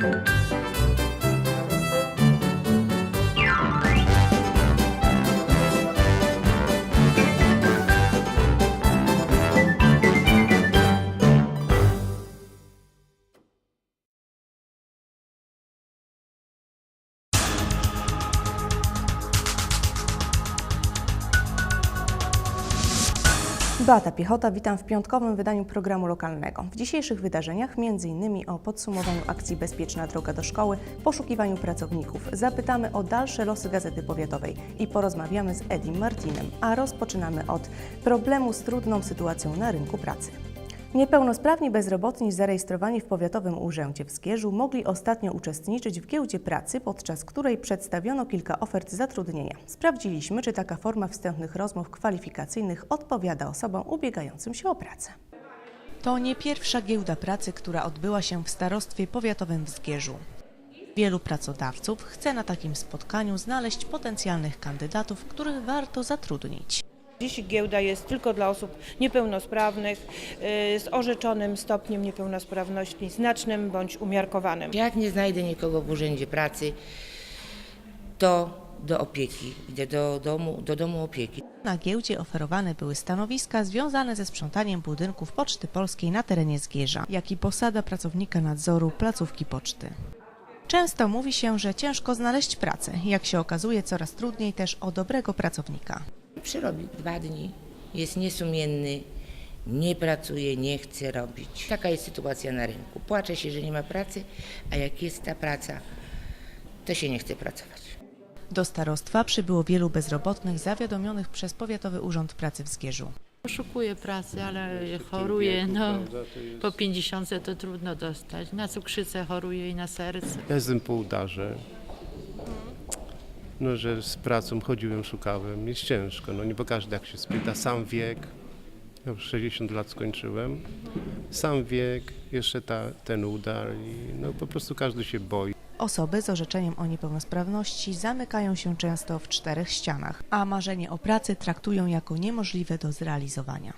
Thank you. Beata Piechota, witam w piątkowym wydaniu programu lokalnego. W dzisiejszych wydarzeniach m.in. o podsumowaniu akcji Bezpieczna droga do szkoły, poszukiwaniu pracowników. Zapytamy o dalsze losy Gazety Powiatowej i porozmawiamy z Edim Martinem, a rozpoczynamy od problemu z trudną sytuacją na rynku pracy. Niepełnosprawni bezrobotni zarejestrowani w Powiatowym Urzędzie w Zgierzu mogli ostatnio uczestniczyć w giełdzie pracy, podczas której przedstawiono kilka ofert zatrudnienia. Sprawdziliśmy, czy taka forma wstępnych rozmów kwalifikacyjnych odpowiada osobom ubiegającym się o pracę. To nie pierwsza giełda pracy, która odbyła się w Starostwie Powiatowym w Zgierzu. Wielu pracodawców chce na takim spotkaniu znaleźć potencjalnych kandydatów, których warto zatrudnić. Dziś giełda jest tylko dla osób niepełnosprawnych y, z orzeczonym stopniem niepełnosprawności znacznym bądź umiarkowanym. Jak nie znajdę nikogo w urzędzie pracy, to do opieki, idę do domu, do domu opieki. Na giełdzie oferowane były stanowiska związane ze sprzątaniem budynków Poczty Polskiej na terenie Zgierza, jak i posada pracownika nadzoru placówki poczty. Często mówi się, że ciężko znaleźć pracę. Jak się okazuje, coraz trudniej też o dobrego pracownika. Przyrobi dwa dni, jest niesumienny, nie pracuje, nie chce robić. Taka jest sytuacja na rynku. Płacze się, że nie ma pracy, a jak jest ta praca, to się nie chce pracować. Do starostwa przybyło wielu bezrobotnych zawiadomionych przez Powiatowy Urząd Pracy w Zgierzu. Poszukuję pracy, ale choruję. No, po 50 to trudno dostać. Na cukrzycę choruję i na serce. Ja jestem po udarze. No, że z pracą chodziłem, szukałem. Jest ciężko. No nie bo każdy jak się spyta. Sam wiek. Ja już 60 lat skończyłem. Sam wiek, jeszcze ta, ten udar i no po prostu każdy się boi. Osoby z orzeczeniem o niepełnosprawności zamykają się często w czterech ścianach, a marzenie o pracy traktują jako niemożliwe do zrealizowania.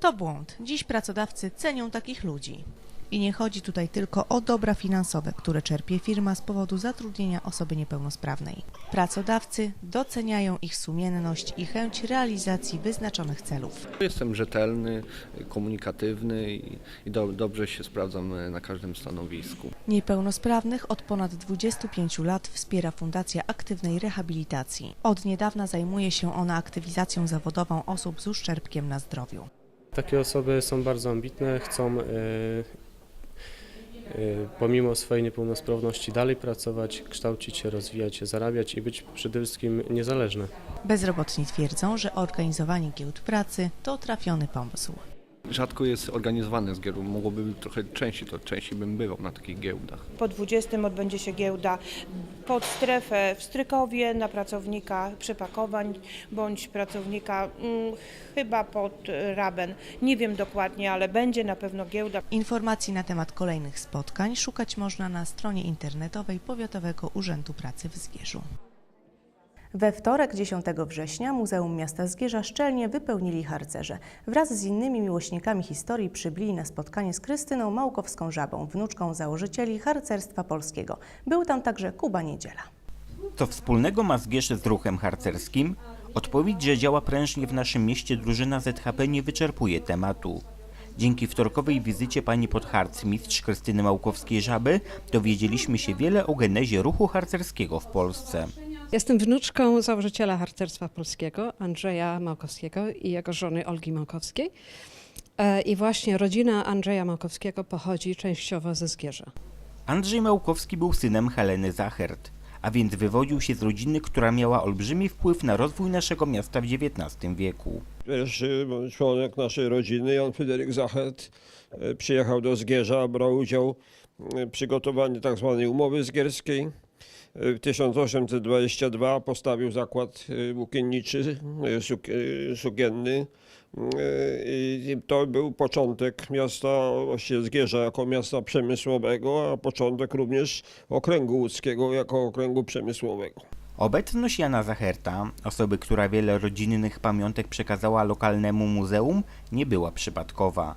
To błąd. Dziś pracodawcy cenią takich ludzi. I nie chodzi tutaj tylko o dobra finansowe, które czerpie firma z powodu zatrudnienia osoby niepełnosprawnej. Pracodawcy doceniają ich sumienność i chęć realizacji wyznaczonych celów. Jestem rzetelny, komunikatywny i, i do, dobrze się sprawdzam na każdym stanowisku. Niepełnosprawnych od ponad 25 lat wspiera Fundacja Aktywnej Rehabilitacji. Od niedawna zajmuje się ona aktywizacją zawodową osób z uszczerbkiem na zdrowiu. Takie osoby są bardzo ambitne, chcą e, pomimo swojej niepełnosprawności dalej pracować, kształcić się, rozwijać się, zarabiać i być przede wszystkim niezależne. Bezrobotni twierdzą, że organizowanie giełd pracy to trafiony pomysł. Rzadko jest organizowane z giełdą, mogłoby być trochę częściej, to częściej bym bywał na takich giełdach. Po 20 odbędzie się giełda pod strefę w Strykowie na pracownika przepakowań bądź pracownika mm, chyba pod Raben. Nie wiem dokładnie, ale będzie na pewno giełda. Informacji na temat kolejnych spotkań szukać można na stronie internetowej Powiatowego Urzędu Pracy w Zgierzu. We wtorek 10 września Muzeum Miasta Zgierza szczelnie wypełnili harcerze. Wraz z innymi miłośnikami historii przybyli na spotkanie z Krystyną Małkowską-Żabą, wnuczką założycieli harcerstwa polskiego. Był tam także Kuba Niedziela. Co wspólnego ma Zgierz z ruchem harcerskim? Odpowiedź, że działa prężnie w naszym mieście drużyna ZHP nie wyczerpuje tematu. Dzięki wtorkowej wizycie pani podharcmistrz Krystyny Małkowskiej-Żaby dowiedzieliśmy się wiele o genezie ruchu harcerskiego w Polsce. Jestem wnuczką założyciela harcerstwa polskiego, Andrzeja Małkowskiego i jego żony Olgi Małkowskiej. E, I właśnie rodzina Andrzeja Małkowskiego pochodzi częściowo ze Zgierza. Andrzej Małkowski był synem Heleny Zachert, a więc wywodził się z rodziny, która miała olbrzymi wpływ na rozwój naszego miasta w XIX wieku. Pierwszy członek naszej rodziny, Jan Fryderyk Zachert, e, przyjechał do Zgierza, brał udział w przygotowaniu tzw. umowy zgierskiej. E, W 1822 postawił zakład e, włókienniczy, e, sukienny. To był początek miasta, Zgierza jako miasta przemysłowego, a początek również okręgu łódzkiego jako okręgu przemysłowego. Obecność Jana Zacherta, osoby, która wiele rodzinnych pamiątek przekazała lokalnemu muzeum, nie była przypadkowa.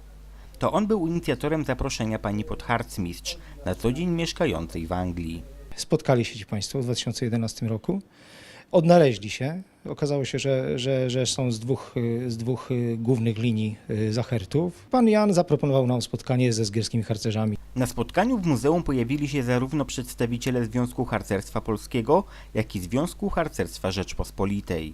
To on był inicjatorem zaproszenia pani podharcmistrz, na co dzień mieszkającej w Anglii. Spotkali się ci Państwo w 2011 roku, odnaleźli się. Okazało się, że, że, że są z dwóch, y, z dwóch y, głównych linii y, Zachertów. Pan Jan zaproponował nam spotkanie ze zgierskimi harcerzami. Na spotkaniu w muzeum pojawili się zarówno przedstawiciele Związku Harcerstwa Polskiego, jak i Związku Harcerstwa Rzeczpospolitej.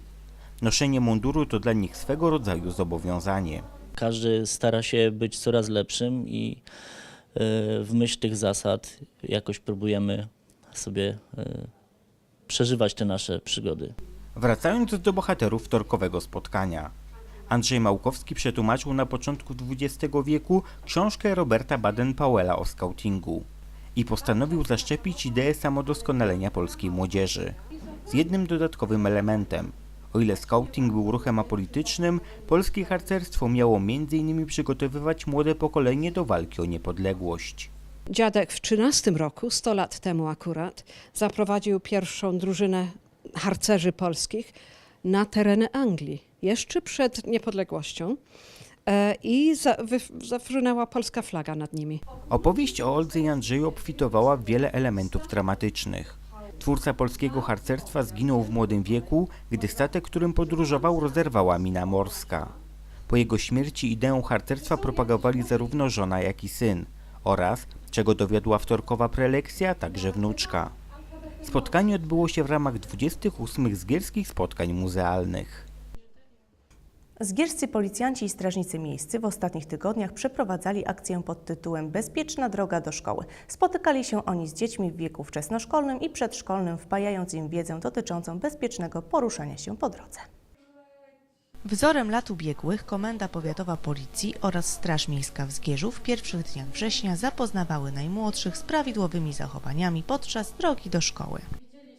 Noszenie munduru to dla nich swego rodzaju zobowiązanie. Każdy stara się być coraz lepszym i e, w myśl tych zasad jakoś próbujemy sobie e, przeżywać te nasze przygody. Wracając do bohaterów wtorkowego spotkania. Andrzej Małkowski przetłumaczył na początku XX wieku książkę Roberta Baden-Powella o skautingu i postanowił zaszczepić ideę samodoskonalenia polskiej młodzieży. Z jednym dodatkowym elementem. O ile skauting był ruchem apolitycznym, polskie harcerstwo miało m.in. przygotowywać młode pokolenie do walki o niepodległość. Dziadek w 13 roku, 100 lat temu akurat, zaprowadził pierwszą drużynę harcerzy polskich na tereny Anglii, jeszcze przed niepodległością. E, I za, wy, zawrynęła polska flaga nad nimi. Opowieść o Oldze i Andrzeju obfitowała w wiele elementów dramatycznych. Twórca polskiego harcerstwa zginął w młodym wieku, gdy statek, którym podróżował, rozerwała mina morska. Po jego śmierci ideę harcerstwa propagowali zarówno żona, jak i syn oraz, czego dowiodła wtorkowa prelekcja, także wnuczka. Spotkanie odbyło się w ramach 28 zgierskich spotkań muzealnych. Zgierscy policjanci i strażnicy miejscy w ostatnich tygodniach przeprowadzali akcję pod tytułem Bezpieczna droga do szkoły. Spotykali się oni z dziećmi w wieku wczesnoszkolnym i przedszkolnym, wpajając im wiedzę dotyczącą bezpiecznego poruszania się po drodze. Wzorem lat ubiegłych Komenda Powiatowa Policji oraz Straż Miejska w Zgierzu w pierwszych dniach września zapoznawały najmłodszych z prawidłowymi zachowaniami podczas drogi do szkoły.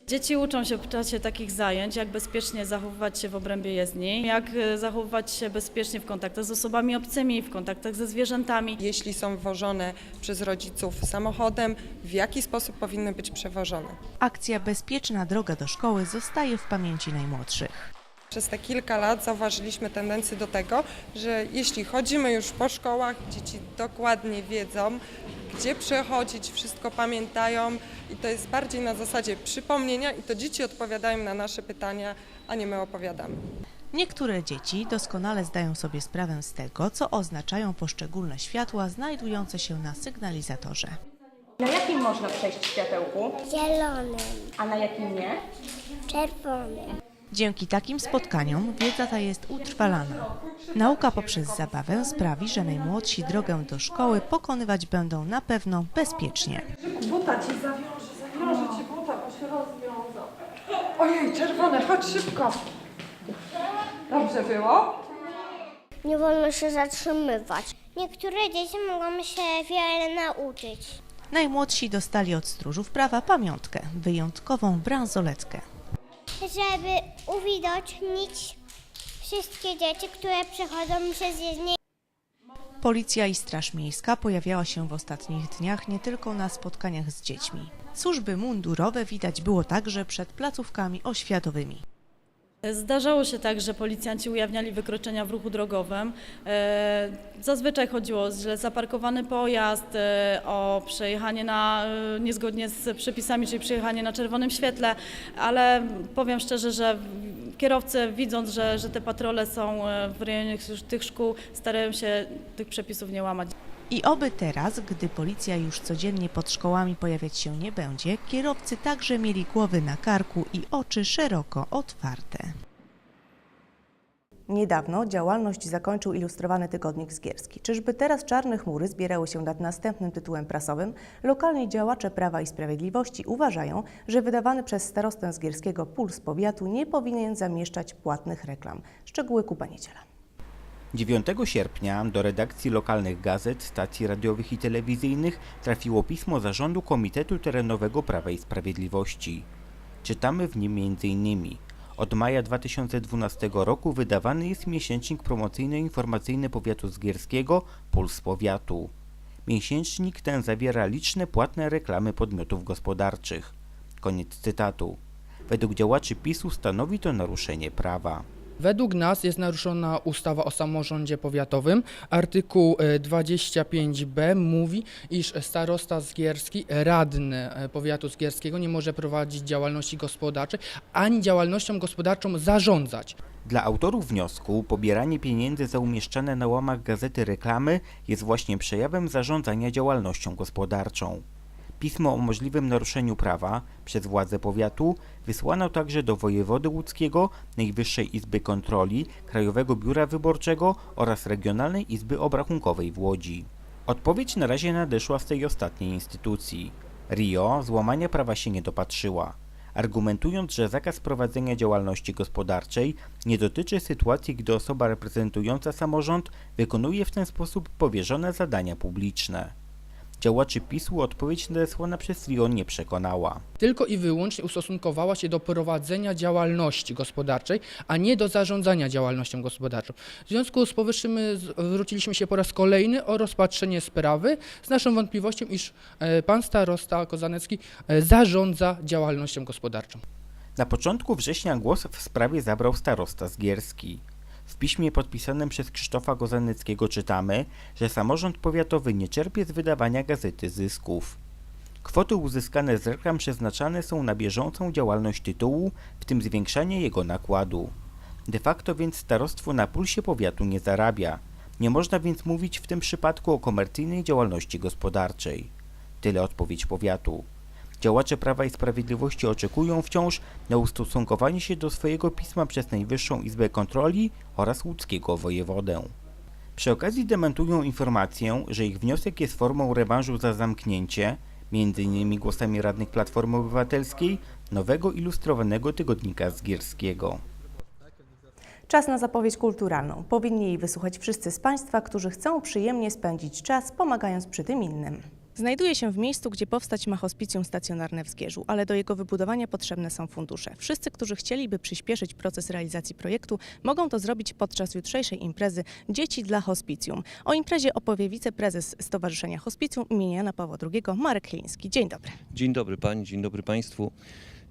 Dzieci uczą się w czasie takich zajęć, jak bezpiecznie zachowywać się w obrębie jezdni, jak e, zachowywać się bezpiecznie w kontaktach z osobami obcymi, w kontaktach ze zwierzętami. Jeśli są wożone przez rodziców samochodem, w jaki sposób powinny być przewożone. Akcja Bezpieczna droga do szkoły zostaje w pamięci najmłodszych. Przez te kilka lat zauważyliśmy tendencję do tego, że jeśli chodzimy już po szkołach, dzieci dokładnie wiedzą, gdzie przechodzić, wszystko pamiętają i to jest bardziej na zasadzie przypomnienia i to dzieci odpowiadają na nasze pytania, a nie my opowiadamy. Niektóre dzieci doskonale zdają sobie sprawę z tego, co oznaczają poszczególne światła znajdujące się na sygnalizatorze. Na jakim można przejść światełku, Zielonym, a na jakim nie? czerwonym. Dzięki takim spotkaniom wiedza ta jest utrwalana. Nauka poprzez zabawę sprawi, że najmłodsi drogę do szkoły pokonywać będą na pewno bezpiecznie. Buta ci zawiąże, zawiąże ci buta, bo się rozwiązał. Ojej, czerwone, chodź szybko. Dobrze było? Nie wolno się zatrzymywać. Niektóre dzieci mogą się wiele nauczyć. Najmłodsi dostali od stróżów prawa pamiątkę, wyjątkową bransoletkę. Żeby uwidocznić wszystkie dzieci, które przechodzą przez jezdnię. Policja i Straż Miejska pojawiała się w ostatnich dniach nie tylko na spotkaniach z dziećmi. Służby mundurowe widać było także przed placówkami oświatowymi. Zdarzało się tak, że policjanci ujawniali wykroczenia w ruchu drogowym. E, Zazwyczaj chodziło o źle zaparkowany pojazd, e, o przejechanie na, e, niezgodnie z przepisami, czyli przejechanie na czerwonym świetle, ale powiem szczerze, że kierowcy widząc, że, że te patrole są w rejonie tych szkół, starają się tych przepisów nie łamać. I oby teraz, gdy policja już codziennie pod szkołami pojawiać się nie będzie, kierowcy także mieli głowy na karku i oczy szeroko otwarte. Niedawno działalność zakończył ilustrowany tygodnik Zgierski. Czyżby teraz czarne chmury zbierały się nad następnym tytułem prasowym? Lokalni działacze Prawa i Sprawiedliwości uważają, że wydawany przez starostę Zgierskiego Puls Powiatu nie powinien zamieszczać płatnych reklam. Szczegóły Kuba Niedziela. 9 sierpnia do redakcji lokalnych gazet, stacji radiowych i telewizyjnych trafiło pismo zarządu Komitetu Terenowego Prawa i Sprawiedliwości. Czytamy w nim m.in. Od maja 2012 roku wydawany jest miesięcznik promocyjno-informacyjny powiatu zgierskiego Puls Powiatu. Miesięcznik ten zawiera liczne płatne reklamy podmiotów gospodarczych. Koniec cytatu. Według działaczy PiSu stanowi to naruszenie prawa. Według nas jest naruszona ustawa o samorządzie powiatowym. Artykuł e, 25b mówi, iż starosta zgierski, radny e, powiatu zgierskiego nie może prowadzić działalności gospodarczej, ani działalnością gospodarczą zarządzać. Dla autorów wniosku pobieranie pieniędzy za umieszczane na łamach gazety reklamy jest właśnie przejawem zarządzania działalnością gospodarczą. Pismo o możliwym naruszeniu prawa przez władze powiatu wysłano także do wojewody łódzkiego, Najwyższej Izby Kontroli, Krajowego Biura Wyborczego oraz Regionalnej Izby Obrachunkowej w Łodzi. Odpowiedź na razie nadeszła z tej ostatniej instytucji. Rio złamania prawa się nie dopatrzyła, argumentując, że zakaz prowadzenia działalności gospodarczej nie dotyczy sytuacji, gdy osoba reprezentująca samorząd wykonuje w ten sposób powierzone zadania publiczne. Działaczy PiSu odpowiedź nadesłana przez Rio nie przekonała. Tylko i wyłącznie ustosunkowała się do prowadzenia działalności gospodarczej, a nie do zarządzania działalnością gospodarczą. W związku z powyższym y, zwróciliśmy się po raz kolejny o rozpatrzenie sprawy z naszą wątpliwością, iż e, pan starosta Kozanecki e, zarządza działalnością gospodarczą. Na początku września głos w sprawie zabrał starosta Zgierski. W piśmie podpisanym przez Krzysztofa Gozaneckiego czytamy, że samorząd powiatowy nie czerpie z wydawania gazety zysków. Kwoty uzyskane z reklam przeznaczane są na bieżącą działalność tytułu, w tym zwiększanie jego nakładu. De facto więc starostwo na pulsie powiatu nie zarabia. Nie można więc mówić w tym przypadku o komercyjnej działalności gospodarczej. Tyle odpowiedź powiatu. Działacze Prawa i Sprawiedliwości oczekują wciąż na ustosunkowanie się do swojego pisma przez Najwyższą Izbę Kontroli oraz łódzkiego wojewodę. Przy okazji dementują informację, że ich wniosek jest formą rewanżu za zamknięcie, m.in. głosami radnych Platformy Obywatelskiej, nowego ilustrowanego tygodnika Zgierskiego. Czas na zapowiedź kulturalną. Powinni jej wysłuchać wszyscy z Państwa, którzy chcą przyjemnie spędzić czas, pomagając przy tym innym. Znajduje się w miejscu, gdzie powstać ma hospicjum stacjonarne w Zgierzu, ale do jego wybudowania potrzebne są fundusze. Wszyscy, którzy chcieliby przyspieszyć proces realizacji projektu, mogą to zrobić podczas jutrzejszej imprezy Dzieci dla Hospicjum. O imprezie opowie wiceprezes Stowarzyszenia Hospicjum imienia Jana Pawła II, Marek Chyliński. Dzień dobry. Dzień dobry Pani, dzień dobry Państwu.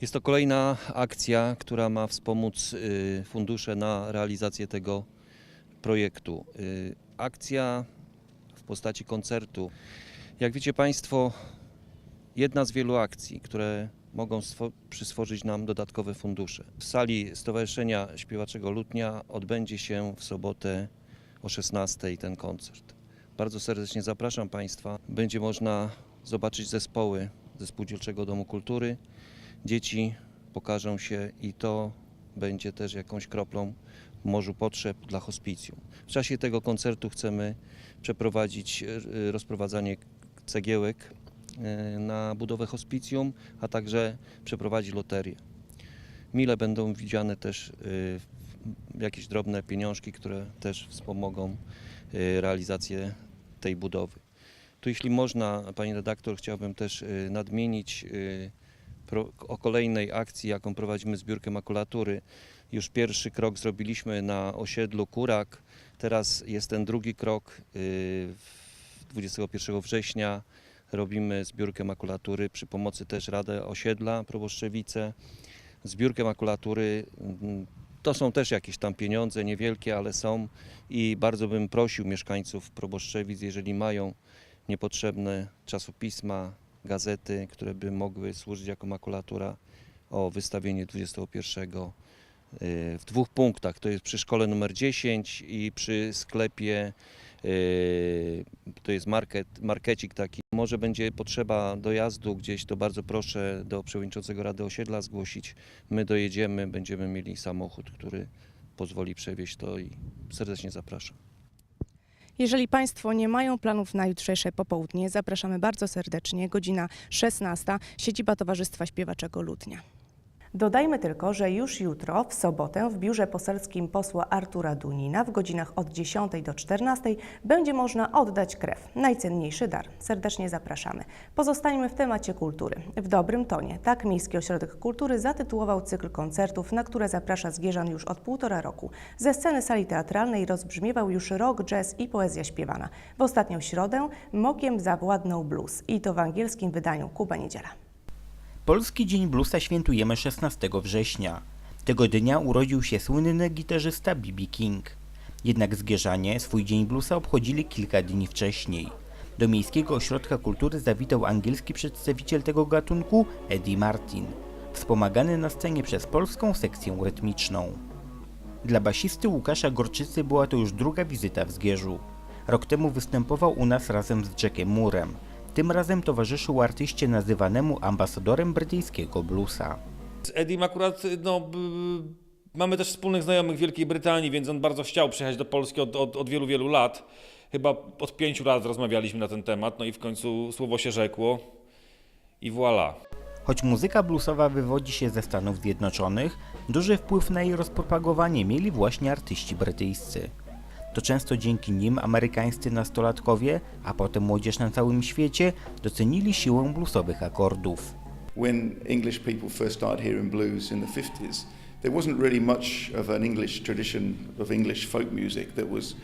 Jest to kolejna akcja, która ma wspomóc y, fundusze na realizację tego projektu. Y, Akcja w postaci koncertu. Jak wiecie Państwo, jedna z wielu akcji, które mogą swo- przyswożyć nam dodatkowe fundusze. W sali Stowarzyszenia Śpiewaczego Lutnia odbędzie się w sobotę o 16 ten koncert. Bardzo serdecznie zapraszam Państwa. Będzie można zobaczyć zespoły ze Spółdzielczego Domu Kultury. Dzieci pokażą się i to będzie też jakąś kroplą w morzu potrzeb dla hospicjum. W czasie tego koncertu chcemy przeprowadzić e, rozprowadzanie cegiełek e, na budowę hospicjum, a także przeprowadzić loterię. Mile będą widziane też e, jakieś drobne pieniążki, które też wspomogą e, realizację tej budowy. Tu jeśli można, Pani redaktor, chciałbym też nadmienić o kolejnej akcji, jaką prowadzimy zbiórkę makulatury. Już pierwszy krok zrobiliśmy na osiedlu Kurak, teraz jest ten drugi krok. w- 21 września robimy zbiórkę makulatury przy pomocy też Rady Osiedla Proboszczewice. Zbiórkę makulatury mm, to są też jakieś tam pieniądze, niewielkie, ale są i bardzo bym prosił mieszkańców Proboszczewic, jeżeli mają niepotrzebne czasopisma, gazety, które by mogły służyć jako makulatura o wystawienie 21 y, w dwóch punktach. To jest przy szkole numer 10 i przy sklepie, to jest market, markecik taki. Może będzie potrzeba dojazdu gdzieś, to bardzo proszę do przewodniczącego Rady Osiedla zgłosić. My dojedziemy, będziemy mieli samochód, który pozwoli przewieźć to i serdecznie zapraszam. Jeżeli Państwo nie mają planów na jutrzejsze popołudnie, zapraszamy bardzo serdecznie. Godzina 16, siedziba Towarzystwa Śpiewaczego Lutnia. Dodajmy tylko, że już jutro, w sobotę, w biurze poselskim posła Artura Dunina w godzinach od 10 do 14 będzie można oddać krew. Najcenniejszy dar. Serdecznie zapraszamy. Pozostańmy w temacie kultury. W dobrym tonie. Tak Miejski Ośrodek Kultury zatytułował cykl koncertów, na które zaprasza Zgierzan już od półtora roku. Ze sceny sali teatralnej rozbrzmiewał już rock, jazz i poezja śpiewana. W ostatnią środę mokiem zawładnął blues i to w angielskim wydaniu Kuba Niedziela. Polski Dzień Bluesa świętujemy 16 września. Tego dnia urodził się słynny gitarzysta B.B. King. Jednak Zgierzanie swój Dzień Bluesa obchodzili kilka dni wcześniej. Do Miejskiego Ośrodka Kultury zawitał angielski przedstawiciel tego gatunku Eddie Martin, wspomagany na scenie przez polską sekcję rytmiczną. Dla basisty Łukasza Gorczycy była to już druga wizyta w Zgierzu. Rok temu występował u nas razem z Jackiem Murem. Tym razem towarzyszył artyście nazywanemu ambasadorem brytyjskiego bluesa. Z Edim akurat no, mamy też wspólnych znajomych w Wielkiej Brytanii, więc on bardzo chciał przyjechać do Polski od, od, od wielu, wielu lat. Chyba od pięciu lat rozmawialiśmy na ten temat, no i w końcu słowo się rzekło i voilà. Choć muzyka bluesowa wywodzi się ze Stanów Zjednoczonych, duży wpływ na jej rozpropagowanie mieli właśnie artyści brytyjscy. To często dzięki nim amerykańscy nastolatkowie, a potem młodzież na całym świecie docenili siłę bluesowych akordów. when English people first started hearing blues in the 50s, there wasn't really much of an English tradition of English folk music that was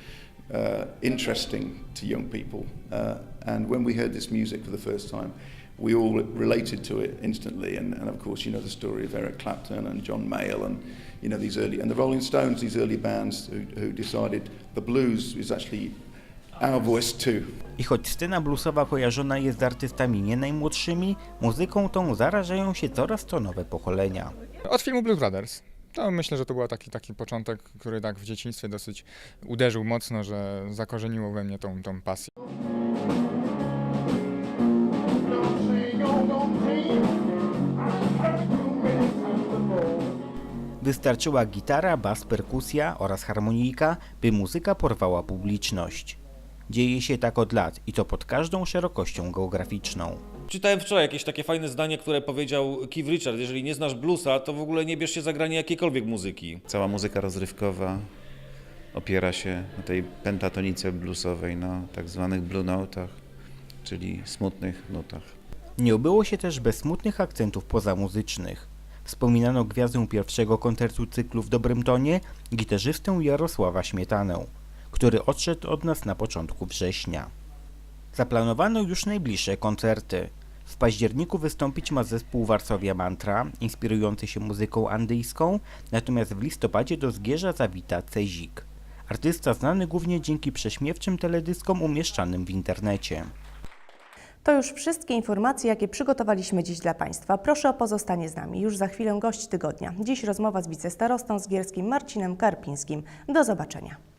uh, interesting to young people. Uh, and when we heard this music for the first time, we all related to it instantly. And, and of course, you know the story of Eric Clapton and John Mayall and you know these early and the Rolling Stones, these early bands who, who decided the blues is actually our voice too. I choć scena bluesowa kojarzona jest z artystami nie najmłodszymi, muzyką tą zarażają się coraz to nowe pokolenia. Od filmu Blues Brothers. To myślę, że to był taki, taki początek, który tak w dzieciństwie dosyć uderzył mocno, że zakorzeniło we mnie tą, tą pasję. Wystarczyła gitara, bas, perkusja oraz harmonijka, by muzyka porwała publiczność. Dzieje się tak od lat i to pod każdą szerokością geograficzną. Czytałem wczoraj jakieś takie fajne zdanie, które powiedział Keith Richard, jeżeli nie znasz bluesa, to w ogóle nie bierz się za granie jakiejkolwiek muzyki. Cała muzyka rozrywkowa opiera się na tej pentatonice bluesowej, na tak zwanych blue notach, czyli smutnych nutach. Nie obyło się też bez smutnych akcentów pozamuzycznych. Wspominano gwiazdę pierwszego koncertu cyklu w dobrym tonie, gitarzystę Jarosława Śmietanę, który odszedł od nas na początku września. Zaplanowano już najbliższe koncerty. W październiku wystąpić ma zespół Warszawia Mantra, inspirujący się muzyką andyjską, natomiast w listopadzie do Zgierza zawita Cezik. Artysta znany głównie dzięki prześmiewczym teledyskom umieszczanym w internecie. To już wszystkie informacje, jakie przygotowaliśmy dziś dla Państwa. Proszę o pozostanie z nami. Już za chwilę gość tygodnia. Dziś rozmowa z wicestarostą z Gierskim Marcinem Karpińskim. Do zobaczenia.